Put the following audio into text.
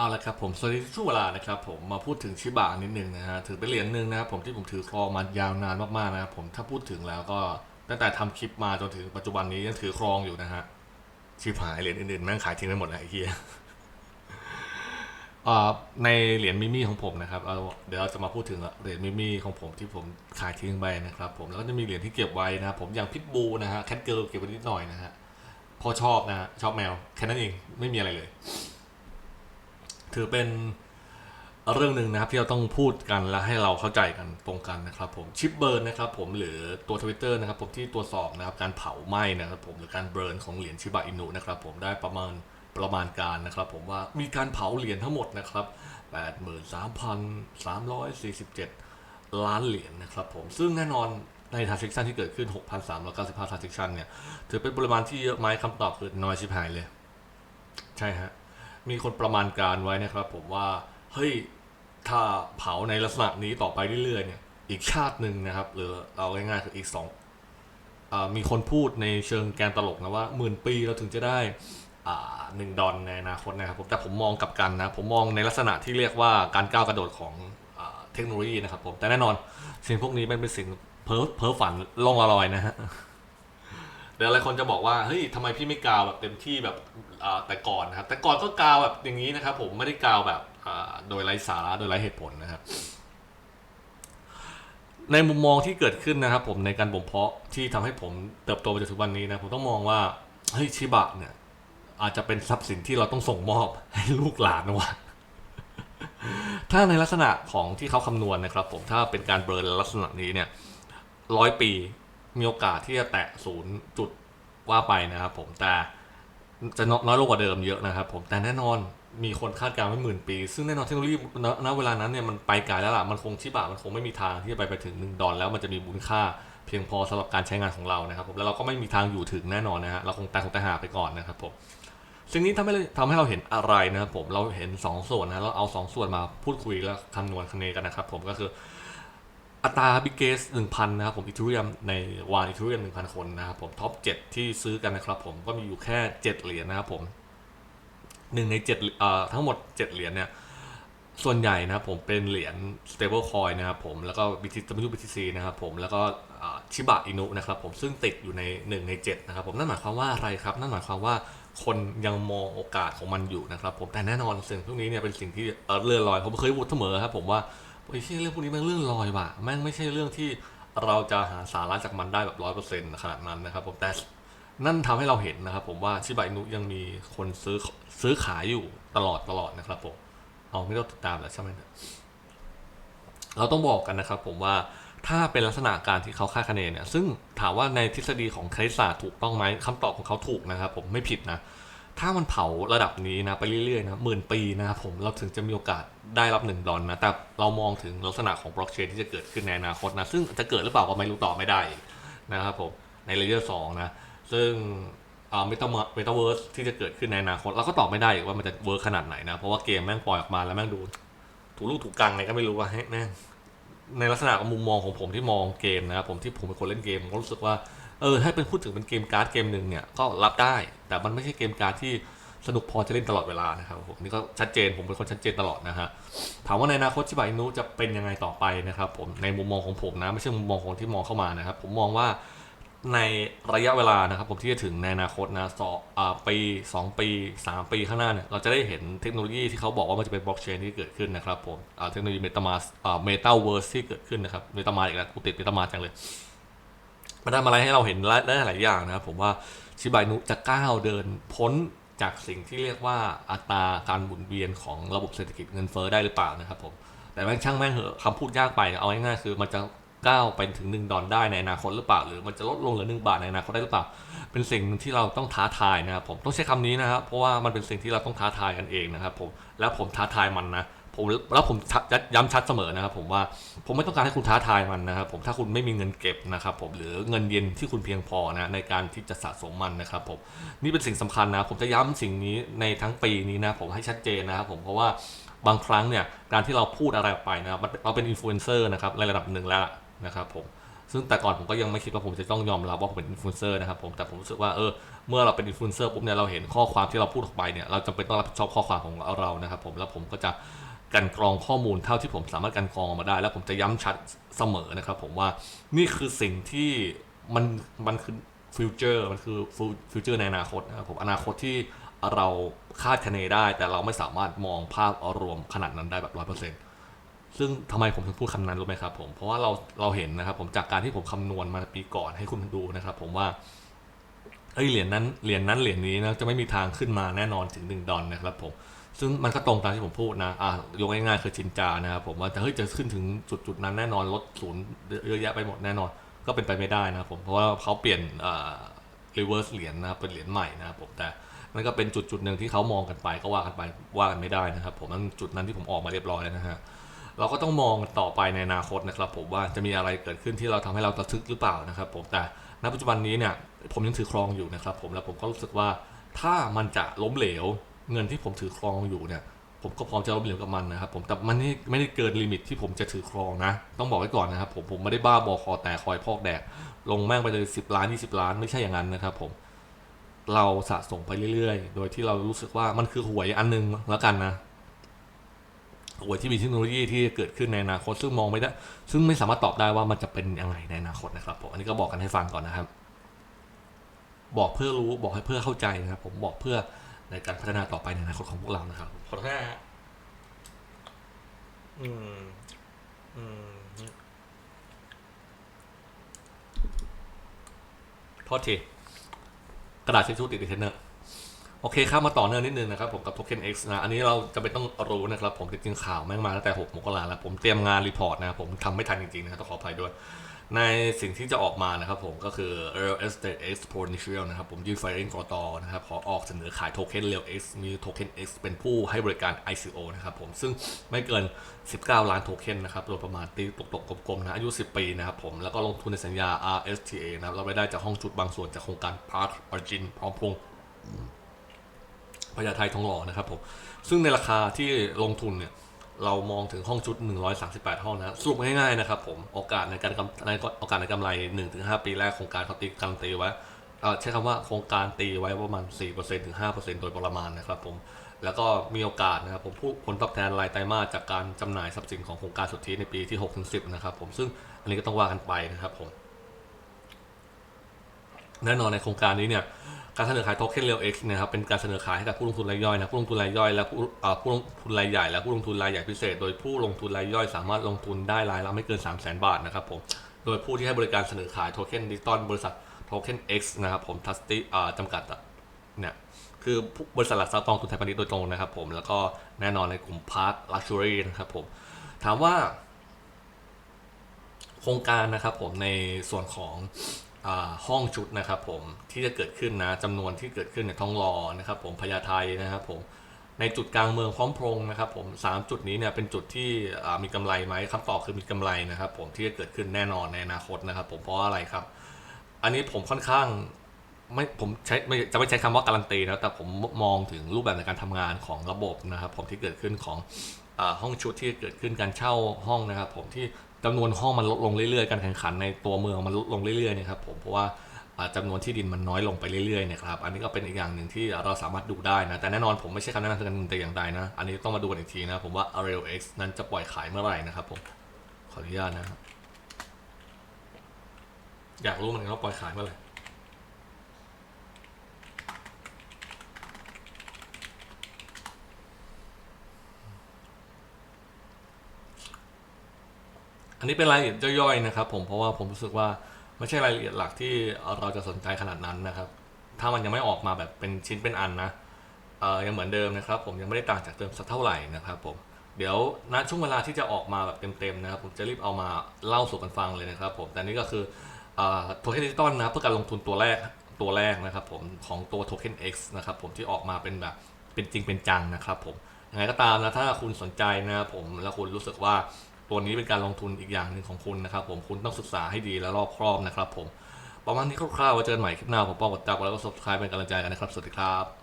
เอาละครับผมสวัสดีช่วงเวลานะครับผมมาพูดถึงชิบะนิดนึงนะฮะถือเป็นเหรียญหนึ่งนะครับผมที่ผมถือครองมายาวนานมากๆนะครับผมถ้าพูดถึงแล้วก็ตั้งแต่ทำคลิปมาจนถึงปัจจุบันนี้ยังถือครองอยู่นะฮะชิบหายเหรียญอื่นๆแม่งขายทิ้งไปหมดแล้วไอ้เหี้ยในเหรียญมิมี่ของผมนะครับเเดี๋ยวเราจะมาพูดถึงเหรียญมิมี่ของผมที่ผมขายทิ้งไปนะครับผมแล้วก็จะมีเหรียญที่เก็บไว้นะครับผมอย่างพิทบูนะฮะแคทเกิลเก็บไว้นิดหน่อยนะฮะเพอชอบนะฮะชอบแมวแค่นั้นเองไม่มีอะไรเลย ถือเป็นเรื่องหนึ่งนะครับที่เราต้องพูดกันและให้เราเข้าใจกันตรงกันนะครับผมชิปเบิร์นนะครับผมหรือตัวทวิตเตอร์นะครับผมที่ตรวจสอบนะครับการเผาไหม้นะครับผมหรือการเบิร์นของเหรียญชิบะอินุนะครับผมได้ประมาณประมาณการนะครับผมว่ามีการเผาเหรียญทั้งหมดนะครับ 83,347 ล้านเหรียญนะครับผมซึ่งแน่นอนในทรานซิ c ชันที่เกิดขึ้น 6,395ทรานซิ c ชันเนี่ย ถือเป็นปริมาณที่เยอะไหมคำตอบคือน้อยชิบหายเลย ใช่ฮะ มีคนประมาณการไว้นะครับ ผมว่าเฮ้ยถ้าเผาในลักษณะนี้ต่อไปเรื่อยๆเนี่ย อีกชาติหนึ่งนะครับ หรือเอาง่ายๆคืออีกสองอมีคนพูดในเชิงแกนตลกนะว่าหมื่นปีเราถึงจะได้หนึ่งดอนในอนาคตนะครับผมแต่ผมมองกลับกันนะ ผมมองในลักษณะที่เรียกว่าการก้าวกระโดดของอเทคโนโลยีนะครับผมแต่แน่นอนสิ่งพวกนี้มันเป็นสิ่งเพ้อเพ้อฝันล่องลอยนะฮะ ดี๋ยวหลายคนจะบอกว่าเฮ้ยทำไมพี่ไม่กาวแบบเต็มที่แบบแต่ก่อนนะครับ แต่ก่อนก็กาวแบบอย่างนี้นะครับ ผมไม่ได้กาวแบบโดยไร้สาระโดยไร้เหตุผลนะครับในมุมมองที่เกิดขึ้นนะครับ ผมในการบ่มเพาะที่ทำให้ผมเติบโตไปจนถึงวันนี้นะผมต้องมองว่าเฮ้ยชิบะเนี่ย อาจจะเป็นทรัพย์สินที่เราต้องส่งมอบให้ลูกหลานนะวะถ้าในลักษณะของที่เขาคำนวณนะครับ ผมถ้าเป็นการเบิร์นลักษณะนี้เนี่ยร้อยปี มีโอกาสที่จะแตะศูนย์จุดว่าไปนะครับผมแต่จะน้อยลงกว่าเดิมเยอะนะครับผมแต่แน่นอนมีคนคาดการณ์ไว้หมื่นปี ซึ่งแน่นอนเทคโนโลยีณเวลานั้นเนี่ยมันไปไกลแล้วล่ะ มันคงชิบะมันคงไม่มีทางที่จะไปไปถึงหนึ่งดอลแล้วมันจะมีมูลค่าเพียงพอสำหรับการใช้งานของเรานะครับผมแล้วเราก็ไม่มีทางอยู่ถึงแน่นอนนะฮะเราคงตายคงตายหาไปก่อนนะครับผมสิ่งนี้ทำให้ทำให้เราเห็นอะไรนะครับผมเราเห็นสองส่วนนะเราเอาสองส่วนมาพูดคุยแล้วคำนวณคะแนนกันนะครับผมก็คือ อัตราบิเกสหนึ่งพันนะครับผมอีทูเรียมในวานอีทูเรียมหนึ่งพันคนนะครับผมท็อปเจ็ดที่ซื้อกันนะครับผมก็มีอยู่แค่เจ็ดเหรียญนะครับผมหนึ่งในเจ็ดเอ่อทั้งหมดเจ็ดเหรียญเนี่ยส่วนใหญ่นะครับผมเป็นเหรียญ stable coin นะครับผมแล้วก็ BTC BTC นะครับผมแล้วก็ชิบะอินุนะครับผมซึ่งติดอยู่ในหนึ่งในเจ็ดนะครับผมนั่นหมายความว่าอะไรครับ นั่นหมายความว่าคนยังมองโอกาสของมันอยู่นะครับผมแต่แน่นอนสิ่งพวกนี้เนี่ยเป็นสิ่งที่เออเลื่อนลอยผมเคยพูดเสมอครับผมว่า ไอ้ที่เรื่องพวกนี้แม่งเรื่องลอยว่ะแม่งไม่ใช่เรื่องที่เราจะหาสาระจากมันได้แบบร้อยเปอร์เซ็นต์ขนาดนั้นนะครับผมแต่นั่นทำให้เราเห็นนะครับผมว่าชิบะอินุยังมีคนซื้อซื้อขายอยู่ตลอดตลอดนะครับผมเอาไม่ต้องติดตามแล้วใช่ไหมเราต้องบอกกันนะครับผมว่าถ้าเป็นลักษณะการที่เขาคาดคะเนเนี่ยซึ่งถามว่าในทฤษฎีของคณิตศาสตร์ถูกต้องไหมคำตอบของเขาถูกนะครับผมไม่ผิดนะ ถ้ามันเผาระดับนี้นะไปเรื่อยๆนะหมื่นปีนะครับผมเราถึงจะมีโอกาสได้รับหนึ่งดอลนะ แต่เรามองถึงลักษณะของบล็อกเชนที่จะเกิดขึ้นในอนาคตนะ ซึ่งจะเกิดหรือเปล่าก็ไม่รู้ตอบไม่ได้นะครับผมในเลเยอร์สองนะ ซึ่งเมตาเมตาเวิร์สที่จะเกิดขึ้นในอนาคต เราก็ตอบไม่ได้อีกว่ามันจะเวิร์คขนาดไหนนะ เพราะว่าเกมแม่งปล่อยออกมาแล้วแม่งดู ถูกลูกถูกกังไงก็ไม่รู้ว่าให้แม่งในลักษณะของมุมมองของผมที่มองเกมนะครับผมที่ผมเป็นคนเล่นเกมผมก็รู้สึกว่า เออให้เป็นพูดถึงเป็นเกมการ์ดเกมหนึ่งเนี่ยก็รับได้ แต่มันไม่ใช่เกมการ์ดที่สนุกพอจะเล่นตลอดเวลานะครับผมนี่ก็ชัดเจนผมเป็นคนชัดเจนตลอดนะฮะถามว่าในอนาคตชิบะอินุจะเป็นยังไงต่อไปนะครับผมในมุมมองของผมนะไม่ใช่มุมมองของที่มองเข้ามานะครับผมมองว่าในระยะเวลานะครับผมที่จะถึงในอนาคตนะสองปีสองปีสามปีข้างหน้าเนี่ยเราจะได้เห็นเทคโนโลยีที่เขาบอกว่ามันจะเป็นบล็อกเชนที่เกิดขึ้นนะครับผมเทคโนโลยีเมตามาอ่าเมตาเวิร์สที่เกิดขึ้นนะครับเมตามาอีกแล้วกูติดเมตามาจังเลย มันทำอะไรให้เราเห็นได้หลายอย่างนะครับผมว่าชิบะอินุจะก้าวเดินพ้นจากสิ่งที่เรียกว่าอัตราการหมุนเวียนของระบบเศรษฐกิจเงินเฟ้อได้หรือเปล่านะครับผมแต่แม่งช่างแม่งเหอะคำพูดยากไปเอาง่ายๆคือมันจะก้าวไปถึงหนึ่งดอลได้ในอนาคตหรือเปล่า หรือมันจะลดลงเหลือหนึ่งบาทในอนาคตได้หรือเปล่า เป็นสิ่งที่เราต้องท้าทายนะครับผมต้องใช้คำนี้นะครับเพราะว่ามันเป็นสิ่งที่เราต้องท้าทายกันเองนะครับผมแล้วผมท้าทายมันนะ ผมแล้วผมย้ำชัดเสมอนะครับผมว่าผมไม่ต้องการให้คุณท้าทายมันนะครับผมถ้าคุณไม่มีเงินเก็บนะครับผมหรือเงินเย็นที่คุณเพียงพอนะในการที่จะสะสมมันนะครับผมนี่เป็นสิ่งสำคัญนะผมจะย้ำสิ่งนี้ในทั้งปีนี้นะผมให้ชัดเจนนะครับผมเพราะว่าบางครั้งเนี่ยการที่เราพูดอะไรออกไปนะครับเราเป็นอินฟลูเอนเซอร์นะครับในระดับหนึ่งแล้วนะครับผมซึ่งแต่ก่อนผมก็ยังไม่คิดว่าผมจะต้องยอมรับว่าผมเป็นอินฟลูเอนเซอร์นะครับผมแต่ผมรู้สึกว่าเออเมื่อเราเป็นอินฟลูเอนเซอร์ปุ๊บเนี่ยเราเห็นข้อความที่เราพูดออกไปเนี่ยเราจำเป็นต้องรับผิดชอบข้อความของเรานะครับผมแล้วผมก็จะ กันกรองข้อมูลเท่าที่ผมสามารถกันกรองออกมาได้ แล้วผมจะย้ำชัดเสมอนะครับ ผมว่านี่คือสิ่งที่มันมันคือฟิวเจอร์มันคือฟิวเจอร์ในอนาคตนะครับผมอนาคตที่เราคาดคะเนได้ แต่เราไม่สามารถมองภาพอรวมขนาดนั้นได้แบบร้อยเปอร์เซ็นต์ซึ่งทำไมผมถึงพูดคำนั้นรู้ไหมครับผมเพราะว่าเราเราเห็นนะครับ ผมจากการที่ผมคำนวณมาปีก่อนให้คุณดูนะครับ ผมว่าเอ้ยเหรียญนั้นเหรียญนั้นเหรียญนี้นะจะไม่มีทางขึ้นมาแน่นอนถึงหนึ่งดอลนะครับผม ซึ่งมันก็ตรงตามที่ผมพูดนะอะยกง่ายๆคือจินจานะครับผมว่าจะเฮ้ยจะขึ้นถึงจุดจุดๆนั้นแน่นอนลดศูนย์เยอะแยะไปหมดแน่นอน ก็เป็นไปไม่ได้นะครับผมเพราะว่าเขาเปลี่ยนอ่า reverse เหรียญนะครับเป็นเหรียญใหม่นะครับผมแต่นั่นก็เป็นจุดจุดๆหนึ่งที่เขามองกันไปก็ว่ากันไปว่ากันไม่ได้นะครับ ผมนั่นจุดนั้นที่ผมออกมาเรียบร้อยแล้วนะฮะเราก็ต้องมองต่อไปในอนาคตนะครับผมว่าจะมีอะไรเกิดขึ้นที่เราทำให้เราระทึกหรือเปล่านะครับ ผมแต่ณปัจจุบันนี้เนี่ยผมยังถือครองอยู่นะครับ ผมแล้วผมก็รู้สึกว่าถ้ามันจะล้มเหลว เงินที่ผมถือครองอยู่เนี่ย ผมก็พร้อมจะล้มเหลวกับมันนะครับ ผมแต่มันไม่ไม่ได้เกินลิมิตที่ผมจะถือครองนะ ต้องบอกไว้ก่อนนะครับผมผมไม่ได้บ้าบอคอแต่คอยพอกแดกลงแม่งไปเลยสิบล้านยี่สิบล้านไม่ใช่อย่างนั้นนะครับ ผมเราสะสมไปเรื่อยๆ โดยที่เรารู้สึกว่ามันคือหวยอันหนึงแล้วกันนะหวยที่มีเทคโนโลยีที่เกิดขึ้นในอนาคตซึ่งมองไม่ได้ ซึ่งไม่สามารถตอบได้ว่ามันจะเป็นยังไงในอนาคตนะครับผมอันนี้ก็บอกกันให้ฟังก่อนนะครับ บอกเพื่อรู้บอกให้เพื่อเข้าใจนะครับ ผมบอกเพื่อ ในการพัฒนาต่อไปในอนาคตของพวกเรานะครับขอโทษนะฮะอืม อืมโทษทีกระดาษทิชชู่ติดในเทนเนอร์โอเคครับมาต่อเนื่องนิดนึงนะครับผมกับ Token X นะ อันนี้เราจะไม่ต้องรู้นะครับผมจริงๆข่าวแม่งมาตั้งแต่ 6 มกราแล้ว ผมเตรียมงานรีพอร์ตนะครับผมทำไม่ทันจริงๆนะครับต้องขออภัยด้วย ในสิ่งที่จะออกมานะครับผมก็คือ Real Estate Exponential นะครับผมยื่น filing กตนะครับขอออกเสนอขายโทเค็น Real X มี Token X เป็นผู้ให้บริการ ICO นะครับผมซึ่งไม่เกิน 19 ล้านโทเค็นนะครับโดยประมาณตีตกๆกลมๆนะอายุ 10 ปีนะครับผมแล้วก็ลงทุนในสัญญา RSTA นะครับเราไม่ได้จากห้องจุดบางส่วนจากโครงการ Park Origin พร้อมพงษ์พญาไททองหล่อนะครับผมซึ่งในราคาที่ลงทุนเนี่ย เรามองถึงห้องชุด 138 ห้องนะสรุปง่ายๆนะครับผมโอกาสในการกำในโอกาสในกำไร 1-5 ปีแรกโครงการเขาตีการตีไว้ใช้คำว่าโครงการตีไว้ประมาณ 4%ถึง 5%โดยประมาณนะครับผมแล้วก็มีโอกาสนะครับผมผู้ผลตอบแทนรายไตรมาสจากการจำหน่ายทรัพย์สินของโครงการสุทธิในปีที่ 6-10 นะครับผมซึ่งอันนี้ก็ต้องว่ากันไปนะครับผม แน่นอนในโครงการนี้เนี่ยการเสนอขายโทเค็นเรียลเอ็กซ์นะครับเป็นการเสนอขายให้กับผู้ลงทุนรายย่อยนะผู้ลงทุนรายย่อยและผู้ผู้ลงทุนรายใหญ่และผู้ลงทุนรายใหญ่พิเศษ โดยผู้ลงทุนรายย่อยสามารถลงทุนได้รายละไม่เกิน 3 0 0 0 0 0 บาทนะครับผมโดยผู้ที่ให้บริการเสนอขายโทเค็นดิจิตอลบริษัทโทเค็น X นะครับผมทัสติอ่าจำกัดเนี่ยคือบริษัทหลักทรัพย์กองทุนไทยพาณิชย์โดยตรงนะครับผมแล้วก็แน่นอนในกลุ่มพาร์คลักชัวรี่นะครับผมถามว่า โครงการนะครับผมในส่วนของ ห้องชุดนะครับผมที่จะเกิดขึ้นนะจำนวนที่เกิดขึ้นในท้องรอนะครับผมพญาไทนะครับผมในจุดกลางเมืองพร้อมพรงนะครับผมสามจุดนี้เนี่ยเป็นจุดที่มีกำไรไหมคำตอบคือมีกำไรนะครับผมที่จะเกิดขึ้นแน่นอนในอนาคตนะครับผมเพราะอะไรครับ อันนี้ผมค่อนข้างไม่ผมใช้ไม่จะไม่ใช้คำว่าการันตีนะแต่ผมมองถึงรูปแบบในการทำงานของระบบนะครับผมที่เกิดขึ้นของอห้องชุดที่เกิดขึ้นการเช่าห้องนะครับผมที่ จำนวนห้องมันลดลงเรื่อยๆ การแข่งขันในตัวเมืองมันลดลงเรื่อยๆเนะครับผมเพราะว่าจำจำนวนที่ดินมันน้อยลงไปเรื่อยๆเนะครับ อันนี้ก็เป็นอีกอย่างหนึ่งที่เราสามารถดูได้นะ แต่แน่นอนผมไม่ใช่คำแนะนำทางการเงินแต่อย่างใดนะ อันนี้ต้องมาดูกันอีกทีนะ ผมว่า a r e l X นั้นจะปล่อยขายเมื่อไหร่นะครับผม ขออนุญาตนะครับ อยากรู้เหมือนกันว่าปล่อยขายเมื่อไหร่ อันนี้เป็นรายละเอียดย่อยๆนะครับ ผมเพราะว่าผมรู้สึกว่าไม่ใช่รายละเอียดหลักที่เราจะสนใจขนาดนั้นนะครับ ถ้ามันยังไม่ออกมาแบบเป็นชิ้นเป็นอันนะเอ่อยังเหมือนเดิมนะครับ ผมยังไม่ได้ต่างจากเดิมสักเท่าไหร่นะครับผมเดี๋ยวณช่วงเวลาที่จะออกมาแบบเต็มๆนะครับผมจะรีบเอามาเล่าสู่กันฟังเลยนะครับ ผมแต่นี่ก็คือโทเค็นดิจิตอลนะเพื่อการลงทุนตัวแรกตัวแรกนะครับ ผมของตัวโทเค็น X นะครับผมที่ออกมาเป็นแบบเป็นจริงเป็นจังนะครับ ผมยังไงก็ตามนะถ้าคุณสนใจนะครับผมแล้วคุณรู้สึกว่า ตัวนี้เป็นการลงทุนอีกอย่างหนึ่งของคุณนะครับ ผมคุณต้องศึกษาให้ดีและรอบครอบนะครับ ผม ประมาณนี้คร่าวๆไว้เจอกันใหม่คลิปหน้าผมป้องกดติดแล้วก็ subscribe เป็นกำลังใจกันนะครับสวัสดีครับ